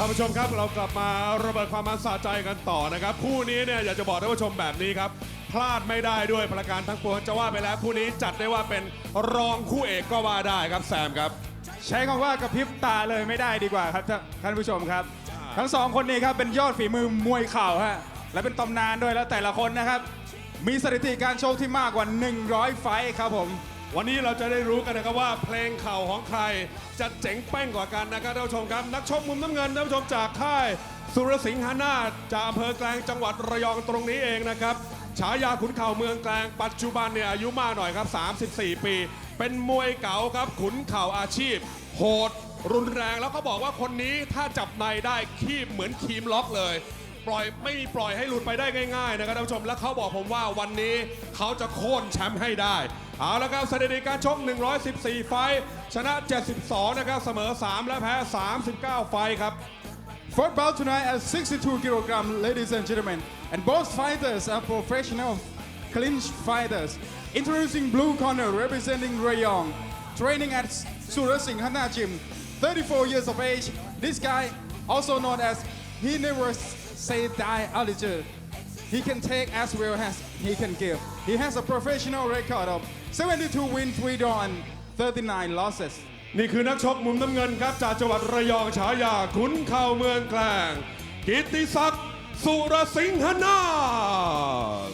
ท่านผู้ชมครับเรากลับมาระเบิดความมันสะใจกันต่อนะครับ คู่นี้เนี่ยอยากจะบอกท่านผู้ชมแบบนี้ครับ พลาดไม่ได้ด้วยประการทั้งปวงจะว่าไปแล้วคู่นี้จัดได้ว่าเป็นรองคู่เอกก็ว่าได้ครับแซมครับ ใช้คำว่ากระพริบตาเลยไม่ได้ดีกว่าครับท่านท่านผู้ชมครับ ทั้งสองคนนี้ครับเป็นยอดฝีมือมวยเข่าฮะและเป็นตำนานด้วยแล้วแต่ละคนนะครับ มีสถิติการชกที่มากกว่า 100 ไฟท์ครับผม วันนี้เราจะได้รู้กันนะครับว่าเพลงเข่าของใครจะเจ๋งแป้งกว่ากันนะครับท่านผู้ชมครับ นักชกมุมน้ำเงินท่านผู้ชมจากค่าย สุรสิงหานาถจากอำเภอแกลงจังหวัดระยองตรงนี้เองนะครับฉายาขุนเข่าเมืองแกลงปัจจุบันเนี่ยอายุมากหน่อยครับ 34 ปี เป็นมวยเก๋าครับขุนเข่าอาชีพ โหด รุนแรงแล้วก็บอกว่าคนนี้ถ้าจับในได้คีบเหมือนคีมล็อกเลยปล่อยไม่มีปล่อยให้หลุดไปได้ง่ายๆนะครับท่านผู้ชมและเขาบอกผมว่าวันนี้เขาจะโค่นแชมป์ให้ได้ เอาละครับสถิติการชก 114 ไฟชนะ 72 นะครับ เสมอ 3 และแพ้ 39 ไฟครับ Fought bout tonight at 62 kilogram, ladies and gentlemen, and both fighters are professional clinch fighters. Introducing blue corner representing Rayong, training at Surasing Hana Gym, 34 years of age. This guy, also known as he never say die altitude. He can take as well as he can give. He has a professional record of 72 wins, 3 draw, and 39 losses. นี่คือนักชกมุมน้ำเงินครับ จากจังหวัดระยองฉายาขุนเข่าเมืองแกลงกิตติศักดิ์สุรสิงหนาถ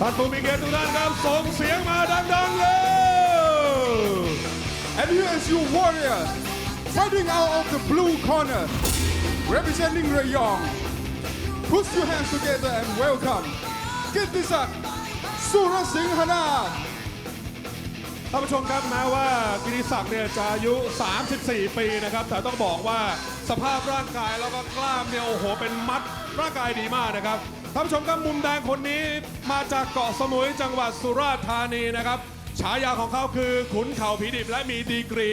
ท่านผู้มีเกียรติทุกท่านครับส่งเสียงมาดังๆเลย And here is your warrior, fighting out of the blue corner, representing Rayong. Put your hands together and welcome Kittisak Surasinghanat. ท่านผู้ชมครับแม้ว่ากิติศักดิ์เนี่ยจะอายุ 34 ปีนะครับ แต่ต้องบอกว่าสภาพร่างกายแล้วก็กล้ามเนี่ยโอ้โหเป็นมัดร่างกายดีมากนะครับท่านผู้ชมครับมุมแดงคนนี้มาจากเกาะสมุยจังหวัดสุราษฎร์ธานีนะครับ ฉายาของเขาคือขุนเข่าผีดิบและมีดีกรี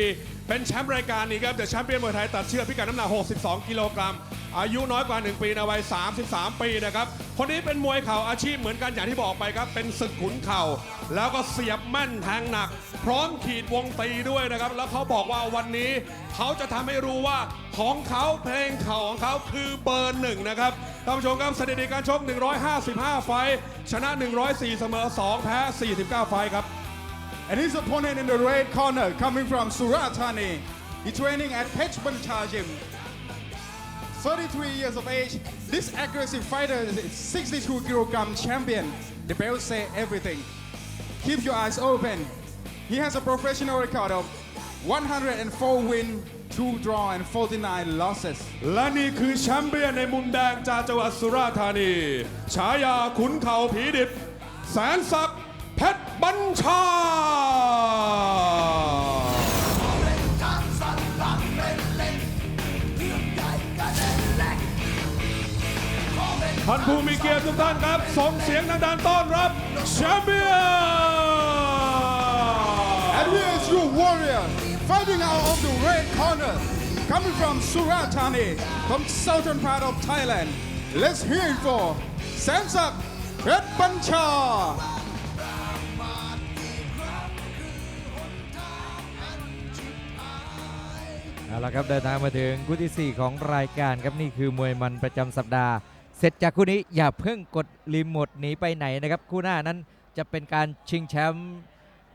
เป็นแชมป์รายการนี้ครับเดอะแชมเปี้ยนมวยไทยตัดเชือกพิกัดน้ำหนัก 62 กิโลกรัม อายุน้อยกว่า 1 ปีในวัย 33 ปีนะครับ คนนี้เป็นมวยเข่าอาชีพเหมือนกันอย่างที่บอกไปครับ เป็นศึกขุนเข่า แล้วก็เสียบแม่นแทงหนัก พร้อมขีดวงตีด้วยนะครับ แล้วเขาบอกว่าวันนี้ เขาจะทำให้รู้ว่าของเขาเพลงเข่าของเขาคือเบอร์หนึ่งนะครับท่านผู้ชมครับสถิติการชก 155 ไฟชนะ 104 เสมอ 2 แพ้ 49 ไฟครับ And his opponent in the red corner, coming from Surat Thani, he training at Pech Bancha Gym. 33 years of age, this aggressive fighter is a 62 kilogram champion. The belt say everything. Keep your eyes open. He has a professional record of 104 win, 2 draw, and 49 losses. และนี่คือแชมเปี้ยนในมุมแดงจากจังหวัดสุราษฎร์ธานี ฉายาขุนเข่าผีดิบ แสนศักดิ์เพชรบัญชา ท่านผู้มีเกียรติทุกท่านครับส่งเสียงดังๆต้อนรับแชมเปี้ยน And here is your warrior, fighting out of the red corner, coming from Surat Thani, from southern part of Thailand. Let's hear it for Samsak Red Bancha. เอาละครับเดินทางมาถึงคู่ที่ 4 ของรายการครับนี่คือมวยมันประจำสัปดาห์ เสร็จจากคู่นี้อย่าเพิ่งกดรีโมทหนีไปไหนนะครับ คู่หน้านั้นจะเป็นการชิงแชมป์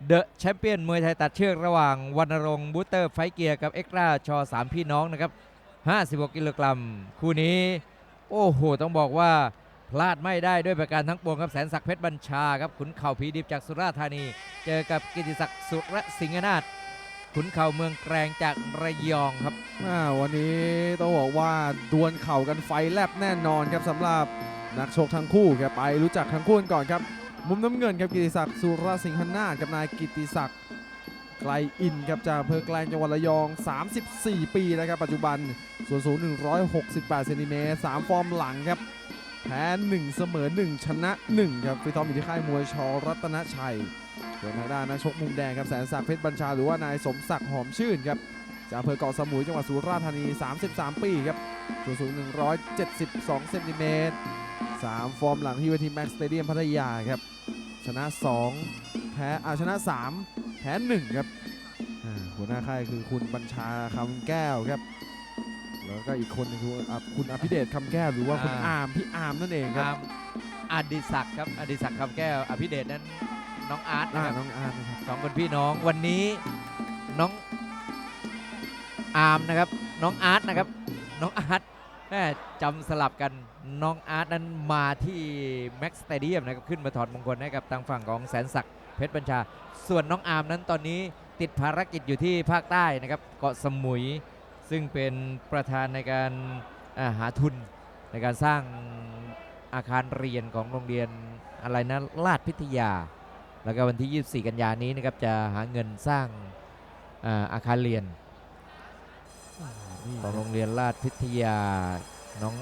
เดอะแชมเปี้ยนมวยไทยตัดเชือกระหว่างวรรณรงค์บูเตอร์ไฟเกียร์กับเอ็กซ์ตร้าชอสามพี่น้องนะครับ56กิโลกรัมคู่นี้ โอ้โห ต้องบอกว่าพลาดไม่ได้ด้วยประการทั้งปวงครับแสนศักดิ์เพชรบัญชาครับขุนเข่าผีดิบจากสุราษฎร์ธานี เจอกับกิติศักดิ์สุรสิงหนาถ ขุนเข่าเมืองแกรงจากระยองครับ อ่าวันนี้ต้องบอกว่าดวลเข่ากันไฟแลบแน่นอนครับสำหรับนักชกทั้งคู่ครับไปรู้จักทั้งคู่กันก่อนครับ มุมน้ำเงินครับกิติศักดิ์สุรสิงหนาถกับนายกิติศักดิ์ไกลอินครับจากอำเภอแกลงจังหวัดระยอง 34 ปีนะครับปัจจุบันส่วนสูง 168เซนติเมตร3ฟอร์มหลังครับ แพ้ 1 เสมอ 1 ชนะ 1 ครับฟิตอมอยู่ที่ค่ายมวยชอรัตนชัยส่วนทางด้านนักชกมุมแดงครับแสนศักดิ์เพชรบัญชาหรือว่านายสมศักดิ์หอมชื่นครับจากอำเภอเกาะสมุยจังหวัดสุราษฎร์ธานี 33 ปีครับส่วนสูง 172 เซนติเมตร3ฟอร์มหลังที่เวทีแม็กซ์สเตเดียมพัทยาครับ ชนะ 2 แพ้อาชนะ 3 แพ้ 1 ครับหัวหน้าค่ายคือคุณบัญชาคำแก้วครับ แล้วก็อีกคนหนึงคืออะคุณอภิเดชคำแก้วหรือว่าคุณอ่าอาร์มพี่อาร์มนั่นเองคอารับร์มอดิศักดิ์ครับอดิศักดิ์คำแก้ว อภิเดชนั้นน้องอาร์ตอ่านะครับน้องอาร์มนะครับสองคนพี่น้องวันนี้น้องอาร์มนะครับ น้องอาร์ตนะครับ น้องอาร์ตแม่จำสลับกันน้องอาร์ตนั้นมาที่แม็กซ์สเตเดียมนะครับขึ้นมาถอดมงคลให้กับทางฝั่งของแสนศักดิ์เพชรบัญชา ส่วนน้องอาร์มนั้นตอนนี้ติดภารกิจอยู่ที่ภาคใต้นะครับ เกาะสมุย ซึ่งเป็นประธานในการาหาทุนในการสร้างอาคารเรียนของโรงเรียนอะไรนะลาดพิทยา แล้วก็วันที่ 24 กันยานี้นะครับจะหาเงินสร้างอาอาคารเรียนของโรงเรียนลาดพิทยาน้อง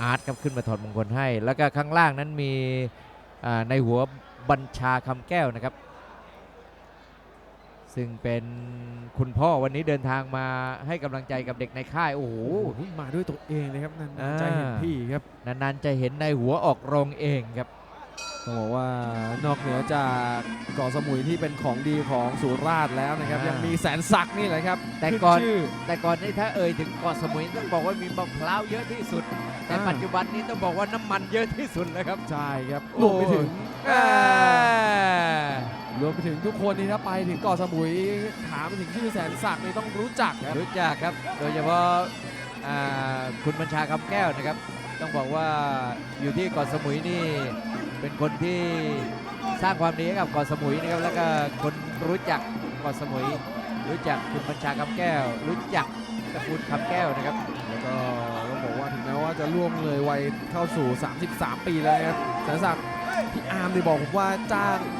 อาร์ตครับขึ้นมาถอดมงคลให้ แล้วก็ข้างล่างนั้นมีในหัวบัญชาคำแก้วนะครับ ซึ่งเป็นคุณพ่อวันนี้เดินทางมาให้กำลังใจกับเด็กในค่าย โอ้โห โอ้โหมาด้วยตัวเองเลยครับนั่นอ่าใจเห็นพี่ครับ นานๆจะเห็นในหัวออกโรงเองครับ ต้องบอกว่านอกเหนือจากเกาะสมุยที่เป็นของดีของสุราษฎร์แล้วนะครับ อ่ายัยังมีแสนศักดิ์นี่แหละครับแต่ขึ้ก่อนชื่อแต่ก่อนนี้ถ้าเอ่ยถึงเกาะสมุยต้องบอกว่ามีมะพร้าวเยอะที่สุด แต่อ่าปัจจุบันนี้ต้องบอกว่าน้ำมันเยอะที่สุดเลยครับ ใช่ครับโอ้รวมไปถึงอ่ารวมไป ถึงทุกคนนี่ถ้าไปถึงเกาะสมุยถามถึงชื่อแสนศักดิ์นี่ต้องรู้จักครับรู้จักครับ โดยเฉพาะอ่าคุณบัญชาคำแก้วนะครับ ต้องบอกว่าอยู่ที่เกาะสมุยนี่เป็นคนที่สร้างความดีให้กับเกาะสมุยนะครับ แล้วก็คนรู้จักเกาะสมุย รู้จักคุณบัญชาคำแก้ว รู้จักตระกูลคำแก้วนะครับ แล้วก็ต้องบอกว่าถึงแม้ว่าจะล่วงเลยวัยเข้าสู่ 33 ปีแล้วนะครับแสนศักดิ์พี่อาร์มเนี่ยบอกผมว่าจ้างโอ้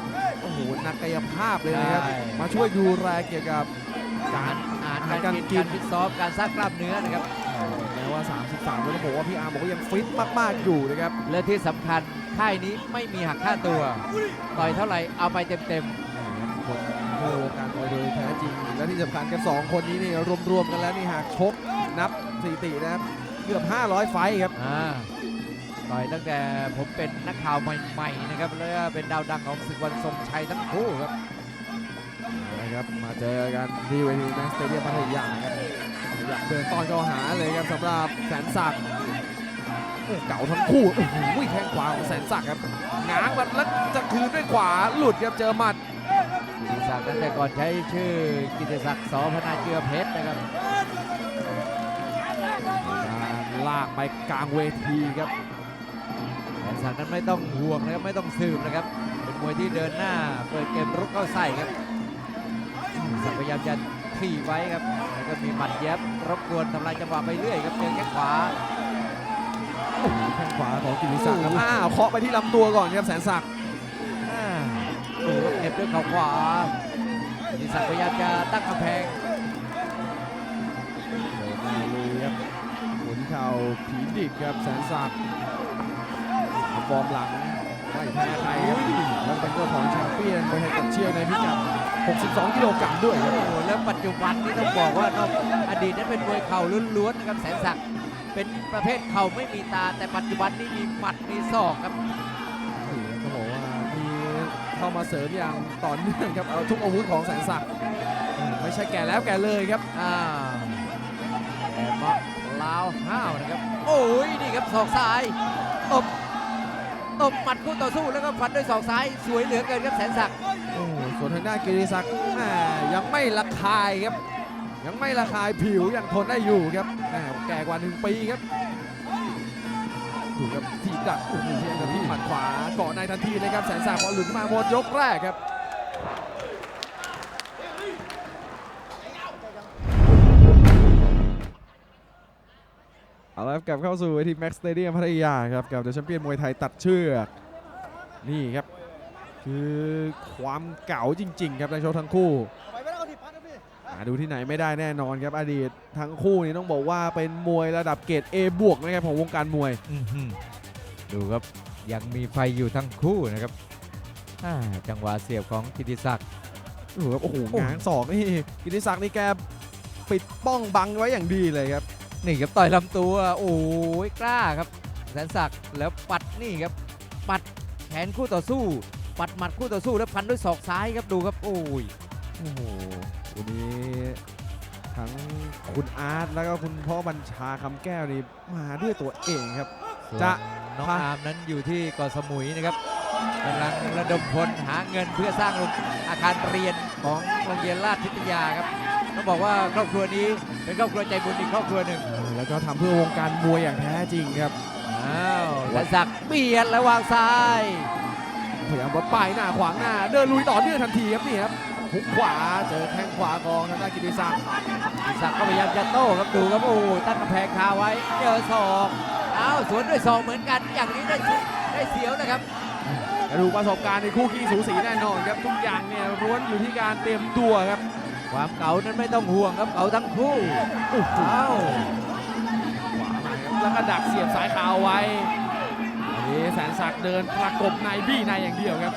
โห นักกายภาพเลยนะครับใช่มาช่วยดูแลเกี่ยวกับการอาหารอาหารการการกินกินการฟิตซ้อมการสร้างกล้ามเนื้อนะครับแม้ว่า 33แล้วต้องบอกว่าพี่อาร์มบอกว่ายังฟิตมากๆอยู่นะครับ และที่สำคัญค่ายนี้ไม่มีหักค่าตัว ต่อยเท่าไหร่เอาไปเต็มคนเพื่อวงการมวยโดยแท้จริง และที่สำคัญกันสองคนนี้นี่รวมๆกันแล้วนี่หากชกนับสถิตินะครับเกือบ 500 ไฟท์ครับๆอ่า ต่อยตั้งแต่ผมเป็นนักข่าวใหม่ๆนะครับแล้วก็เป็นดาวดังของศึกวันทรงชัยทั้งคู่ครับนะครับมาเจอกันที่เวทีแมสเตเดียมพัทยาครับอยากเดินตอนเข้าหาเลยครับสำหรับแสนศักดิ์โอ้เก่าทั้งคู่โอ้โหแข้งขวาของแสนศักดิ์ครับง้างมันแล้วจะคืนด้วยขวาหลุดครับเจอหมัดกิติศักดิ์ตั้งแต่ก่อนใช้ชื่อกิติศักดิ์สพนาเจือเพชรนะครับการลากไปกลางเวทีครับแสน ศักดิ์นั้นไม่ต้องห่วงนะครับไม่ต้องสืบนะครับ เป็นมวยที่เดินหน้า เปิดเกมรุกเข้าใส่ครับศักดิ์พยายามจะขี่ไว้ครับแล้วก็มีหมัดแยบรบกวนทำลายจังหวะไปเรื่อยครับเจอแข้งขวาแข้งขวาของกิติศักดิ์ครับอ้าวเคาะไปที่ลำตัวก่อนครับแสนศักดิ์อ่าดูครับเก็บด้วยเข่าขวากิติศักดิ์พยายามจะตั้งกำแพงเดินหน้าลุยครับหมุนเข่าผีดิบครับแสนศักดิ์ ฟอร์มหลังไม่แพ้ใครครับแล้วเป็นเจ้าของแชมเปี้ยนมวยไทยตัดเชือกในพิกัด 62 กิโลกรัมด้วยครับ โอ้โหแล้วปัจจุบันนี้ต้องบอกว่านอกอดีตนั้นเป็นมวยเข่าล้วนๆนะครับแสนศักดิ์เป็นประเภทเข่าไม่มีตา แต่ปัจจุบันนี้มีหมัดมีศอกครับนี่ครับต้องบอกว่ามีเข้ามาเสริมอย่างต่อเนื่องครับเอาทุกอาวุธของแสนศักดิ์อืมไม่ใช่แก่แล้วแก่เลยครับอ่าแอบมะลาวห้าวนะครับ โอ้ยนี่ครับศอกซ้ายตบ ตบหมัดคู่ต่อสู้แล้วก็ฟันด้วยศอกซ้ายสวยเหลือเกินครับแสนศักดิ์โอ้โหส่วนทางด้านกิติศักดิ์แหม่ยังไม่ระคายครับ ยังไม่ระคายผิวยังทนได้อยู่ครับแหม่แก่กว่าหนึ่งปีครับดูครับทีบดักโอ้โหเพียงแต่ที่หมัดขวาเกาะในทันทีเลยครับแสนศักดิ์พอหลุดมาหมดยกแรกครับ เอาละครับกลับเข้าสู่เวทีแม็กซ์สเตเดียมพัทยาครับกับเดอะแชมเปี้ยนมวยไทยตัดเชือกนี่ครับ คือความเก่าจริง ๆ ครับในโชว์ทั้งคู่หาดูที่ไหนไม่ได้แน่นอนครับอดีตทั้งคู่นี่ต้องบอกว่าเป็นมวยระดับเกรด A บวกนะครับของวงการมวย อื้อหือดูครับยังมีไฟอยู่ทั้งคู่นะครับอ่าจังหวะเสียบของกิติศักดิ์โอ้โหครับโอ้โหโอ้งานศอกนี่กิติศักดิ์นี่แกปิดป้องบังไว้อย่างดีเลยครับ นี่ครับต่อยลำตัวโอ้ยกล้าครับแสนศักดิ์แล้วปัดนี่ครับ ปัดแขนคู่ต่อสู้ ปัดหมัดคู่ต่อสู้แล้วพันด้วยศอกซ้ายครับดูครับ โอ้ยโอ้โหวันนี้ทั้งคุณอาร์ตแล้วก็คุณพ่อบัญชาคำแก้วนี่มาด้วยตัวเองครับ จะจะน้องพาอาร์มนั้นอยู่ที่เกาะสมุยนะครับกำลังระดมพลหาเงินเพื่อสร้างโรงอาคารเรียนของโรงเรียนราชพิทยาครับ ต้องบอกว่าครอบครัวนี้เป็นครอบครัวใจบุญอีกครอบครัวหนึ่งแล้วก็ทำเพื่อวงการมวยอย่างแท้จริงครับอ้าวแสนศักดิ์เบียดและวางซ้ายพยายามว่าป้ายหน้าขวางหน้า เดินลุยต่อเนื่องทันทีครับนี่ครับหุกขวาเจอแข้งขวาของทางด้านกิติศักดิ์กิติศักดิ์ก็พยายามจะโต้ครับดูครับโอ้โหตั้งกำแพงคาไว้เจอศอกอ้าวสวนด้วยศอกเหมือนกันอย่างนี้ได้เสียได้เสียวนะครับกระดูกประสบการณ์ในคู่ขี้สูสีแน่นอนครับทุกอย่างเนี่ยล้วนอยู่ที่การเตรียมตัวครับ ความเก่านั้นไม่ต้องห่วงครับเก่าทั้งคู่อ้าวขวามาครับแล้วก็ดักเสียบสายขาวไว้อันนี้แสนศักดิ์เดินประกบในบี้ในอย่างเดียวครับ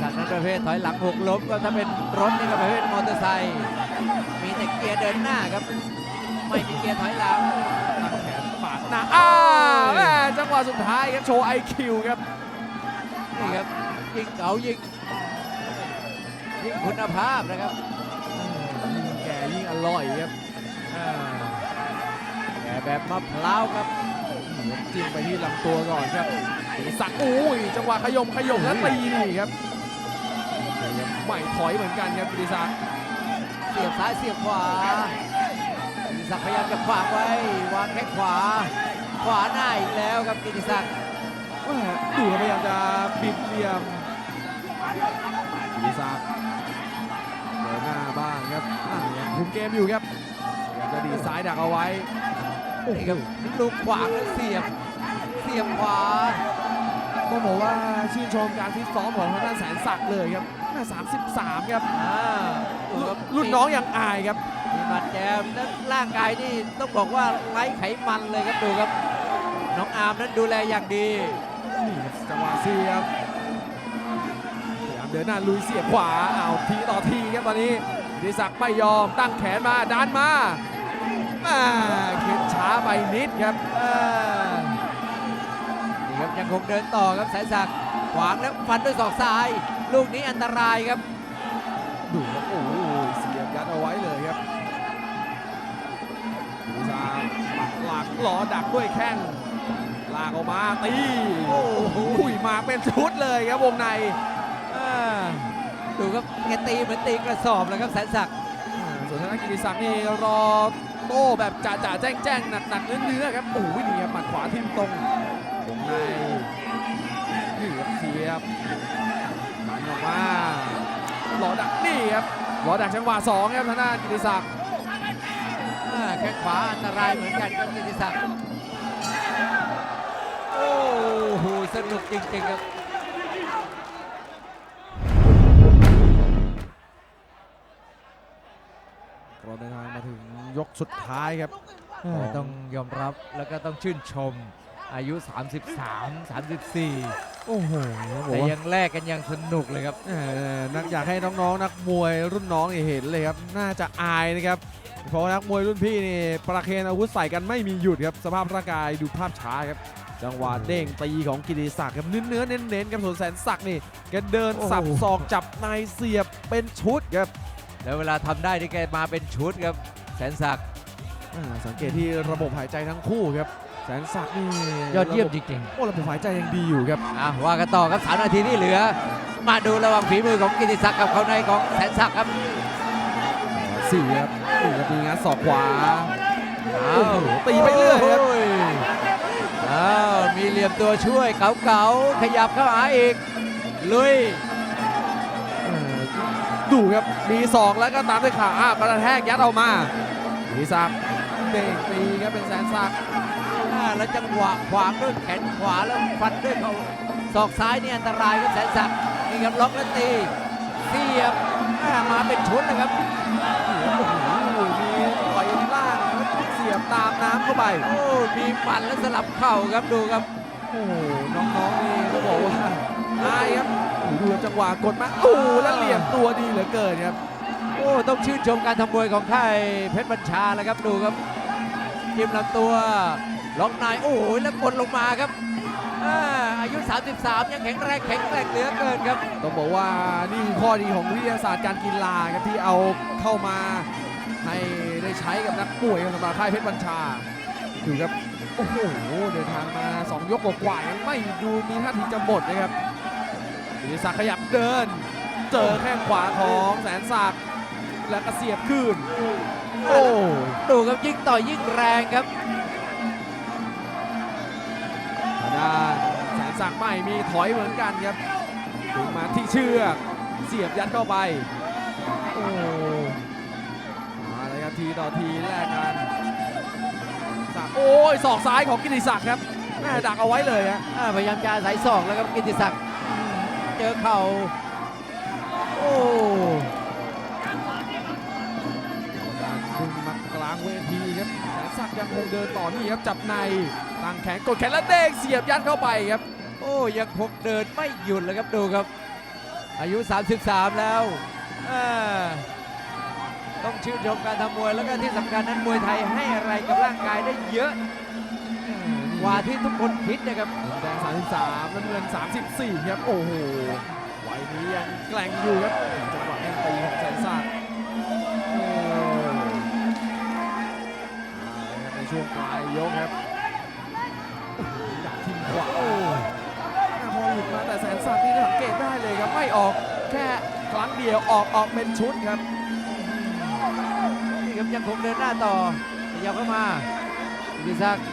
สักนั้นประเภทถอยหลังหกล้มก็ถ้าเป็นรถนี่ก็ประเภทมอเตอร์ไซค์มีแต่เกียร์เดินหน้าครับ ไม่มีเกียร์ถอยหลังตั้งแขนปาดหน้าอ้าวแม่จังหวะสุดท้ายครับโชว์ไอคิวครับนี่ครับยิงเก่ายิง ยิงคุณภาพนะครับยิ่งแก่ยิ่งอร่อยครับอ่าแกแบบมะพร้าวครับจิ้มไปที่ลำตัวก่อนครับกิติศักดิ์อุ้ยจังหวะขยมขยมแล้วตีนี่ครับไม่ถอยเหมือนกันครับกิติศักดิ์เสียบซ้ายเสียบขวากิติศักดิ์พยายามจะขวางไว้วางแข้งขวา ขวาหน้าอีกแล้วครับกิติศักดิ์แม่ดูครับพยายามจะบิดเหลี่ยมกิติศักดิ์ ครับอะยังคุมเกมอยู่ครับพยายามจะดีดซ้ายดักเอาไว้นี่ครับลูกขวางแล้วเสียบ เสียบขวาต้องบอกว่าชื่นชมการฟิตซ้อมของทางด้านแสนศักดิ์เลยครับแม่33ครับอ่าดูครับรุ่นน้องยังอายครับมีหมัดแจมแล้วร่างกายนี่ต้องบอกว่าไร้ไขมันเลยครับดูครับ น้องอาร์มนั้นดูแลอย่างดีนี่ครับจังหวะเสียบพยายามเดินหน้าลุยเสียบขวาอ้าวทีต่อทีครับตอนนี้ กิติศักดิ์ไม่ยอมตั้งแขนมาดันมาแม่เข็นช้าไปนิดครับอ่านี่ครับยังคงเดินต่อครับสายศักดิ์ขวางแล้วฟันด้วยศอกซ้าย ลูกนี้อันตรายครับดูครับโอ้โหเสียบยัดเอาไว้เลยครับกิติศักดิ์ปักหลักล้อดักด้วยแข้งลากออกมาตีโอ้โหอุ้ยมาเป็นชุดเลยครับวงในอ่า ดูครับแกตีเหมือนตีกระสอบเลยครับแสนศักดิ์อ่าส่วนทางด้านกิติศักดิ์นี่รอโต้แบบจ่าจ่าแจ้งแจ้งหนักหนักเนื้อเนื้อครับโอ้ยนี่ครับหมัดขวาทิ่มตรงวงในนี่ครับเสียบมันออกมาหลอดักนี่ครับหลอดักจังหวะสองครับทางด้านกิติศักดิ์อ่าแข้งขวาอันตรายเหมือนกันครับกิติศักดิ์โอ้โหสนุกจริงๆครับ สุดท้ายครับเออต้องยอมรับแล้วก็ต้องชื่นชมอายุ 33 34 โอ้โหแต่ยังแลกกันอย่างสนุกเลยครับเอ่อนักอยากให้น้องๆ นักมวยรุ่นน้องเนี่ยเห็นเลยครับ น่าจะอายนะครับ เพราะว่านักมวยรุ่นพี่นี่ประเคนอาวุธใส่กันไม่มีหยุดครับ สภาพร่างกายดูภาพช้าครับ จังหวะเด้งตีของกิติศักดิ์ครับเนื้อเนื้อๆเน้นๆครับส่วนแสนศักดิ์นี่แกเดินสับโอ้โหศอกจับในเสียบเป็นชุดครับ แล้วเวลาทำได้ที่แกมาเป็นชุดครับ แสนศักดิ์อ่าสังเกตที่ระบบหายใจทั้งคู่ครับ แสนศักดิ์นี่ยอดเยี่ยมระบบจริงโอ้ระบบหายใจยังดีอยู่ครับ ๆอะว่ากันต่อครับ3นาทีที่เหลือ มาดูระหว่างฝีมือของกิติศักดิ์กับเขาในของแสนศักดิ์ครับเสียบนี่ครับดีงัดศอกขวา อ้าโอ้วโหตีไปเรื่อยครับ โอ้าวมีเหลี่ยมตัวช่วยเก๋าๆขยับเข้าหาอีกลุยเออดูครับ มีศอกแล้วก็ตามด้วยขาอะกระแทกยัดเอามา ดีศักดิ์เด้งตีครับเป็นแสนศักดิ์อ่าแล้วจังหวะขวางด้วยแขนขวาแล้วฟันด้วยเขาศอกซ้ายนี่อันตรายครับแสนศักดิ์นี่ครับล็อกแล้วตีเสียบอ่ามาเป็นชุดนะครับโอ้โหมีต่อยล่างแล้วเสียบตามน้ำเข้าไปโอ้มีฟันแล้วสลับเข่าครับดูครับโอ้โหน้องๆนี่ก็บอกว่าอายครับโอ้โหดูจังหวะกดมาโอ้โหแล้วเหลี่ยมตัวดีเหลือเกินครับ โอ้ต้องชื่นชมการทำมวยของค่ายเพชรบัญชาแล้วครับดูครับจิ้มลำตัวล็อกในโอ้โหแล้วกดลงมาครับอายุ 33 ยังแข็งแรงแข็งแรงเหลือเกินครับ ต้องบอกว่านี่คือข้อดีของวิทยาศาสตร์การกีฬาครับที่เอาเข้ามาให้ได้ใช้กับนักมวยครับสำหรับค่ายเพชรบัญชาดูครับโอ้โหเดินทางมา 2 ยกกว่าๆยังไม่ดูมีท่าทีจะหมดนะครับกิติศักดิ์ขยับเดิน เจอแข้งขวาของแสนศักดิ์แล้วก็เสียบคืนโอ้ดูครับยิ่งต่อยยิ่งแรงครับทางด้านแสนศักดิ์ไม่มีถอยเหมือนกันครับดึงมาที่เชือกเสียบยัดเข้าไปโอ้มาเลยครับทีต่อทีแลกกันศักดิ์โอ้ยศอกซ้ายของกิติศักดิ์ครับแม่ดักเอาไว้เลยฮะอ่าพยายามจะอาศัยศอกแล้วครับกิติศักดิ์อืมเจอเข่า โอ้การดึงมากลางเวทีครับแสนศักดิ์ยังคงเดินต่อนี่ครับจับในตั้งแขนกดแขนแล้วเด้งเสียบยัดเข้าไปครับ โอ้ยังคงเดินไม่หยุดเลยครับดูครับ อายุ 33 แล้วอ่าต้องชื่นชมการทำมวยแล้วก็ที่สำคัญนั้นมวยไทยให้อะไรกับร่างกายได้เยอะกว่าที่ทุกคนคิดนะครับแดง33น้ำเงิน 34 ครับ โอ้โห ยนี้ยังแกร่งอยู่ครับจังหวะแห่งตีของแสนศักดิ์โอ้เอาละครับในช่วงปลายยกครับโอ้โหดักทิมขวาโอ้พอหลุดมาแต่แสนศักดิ์นี่สังเกตได้เลยครับ ไม่ออกแค่ครั้งเดียวออกออกเป็นชุดครับนี่ครับยังคงเดินหน้าต่อขยับเข้ามากิติศักดิ์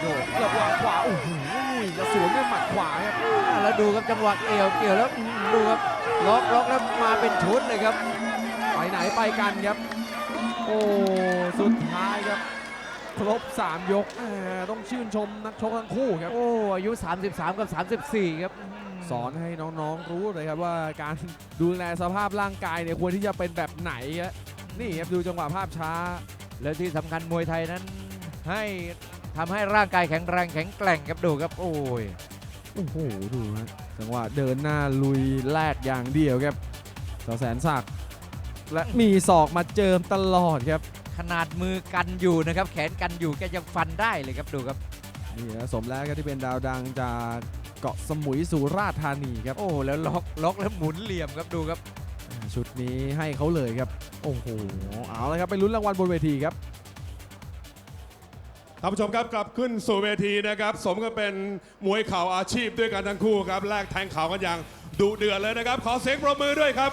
โดดระหว่างขวาโอ้โห จะสวนด้วยหมัดขวาครับอ่าแล้วดูครับจังหวะเกี่ยวเกี่ยวแล้วอืมดูครับล็อกล็อกแล้วมาเป็นชุดเลยครับไปไหนไปกันครับ โอ้สุดท้ายครับครบ 3 ยกแหมต้องชื่นชมนักชกทั้งคู่ครับ โอ้อายุ 33 กับ 34 ครับ สอนให้น้องๆรู้เลยครับว่าการดูแลสภาพร่างกายเนี่ยควรที่จะเป็นแบบไหนครับนี่ครับดูจังหวะภาพช้า แล้วที่สำคัญมวยไทยนั้นให้ ทำให้ร่างกายแข็งแรงแข็งแกร่งครับดูครับโอ้ยโอ้โหดูฮะจังหวะเดินหน้าลุยแลกอย่างเดียวครับต่อแสนศักดิ์และมีศอกมาเจิมตลอดครับ ขนาดมือกันอยู่นะครับ แขนกันอยู่แกยังฟันได้เลยครับดูครับนี่นะสมแล้วครับที่เป็นดาวดังจากเกาะสมุยสุราษฎร์ธานีครับโอ้แล้วล็อกล็อกแล้วหมุนเหลี่ยมครับดูครับ ชุดนี้ให้เขาเลยครับ โอ้โหเอาเลยครับไปลุ้นรางวัลบนเวทีครับ ท่านผู้ชมครับกลับขึ้นสู่เวทีนะครับ สมกับเป็นมวยเข่าอาชีพด้วยกันทั้งคู่ครับแลกแทงเข่ากันอย่างดุเดือดเลยนะครับ ขอเสียงปรบมือด้วยครับ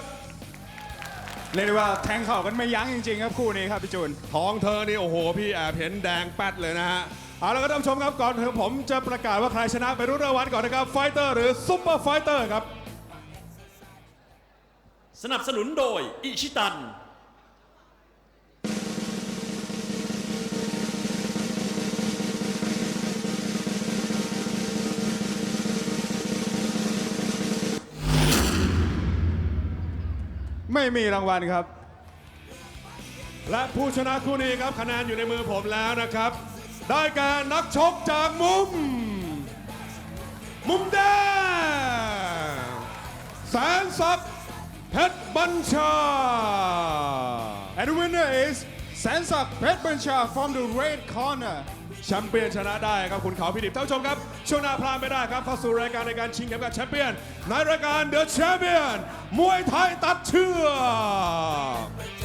เรียกได้ว่าแทงเข่ากันไม่ยั้งจริงๆครับคู่นี้ครับพี่จูน ท้องเธอนี่โอ้โห พี่แอบเห็นแดงแป๊ดเลยนะฮะเอาละครับท่านผู้ชมครับก่อนถึงผมจะประกาศว่าใครชนะไปรุ่นรางวัลก่อนนะครับไฟเตอร์หรือซุปเปอร์ไฟเตอร์ครับ สนับสนุนโดยอิชิตัน ไม่มีรางวัลครับ และผู้ชนะคู่นี้ครับคะแนนอยู่ในมือผมแล้วนะครับ ได้แก่นักชกจากมุม มุมแดงแสนศักดิ์เพชรบัญชา and the winner is แสนศักดิ์เพชรบัญชา from the red corner แชมเปี้ยนชนะได้ครับคุณเขาพิดิบท่านผู้ชมครับ ช่วงหน้าพลาดไม่ได้ครับเข้าสู่รายการในการชิงเข็มขัดแชมเปี้ยนในรายการ The Champion มวยไทยตัดเชือก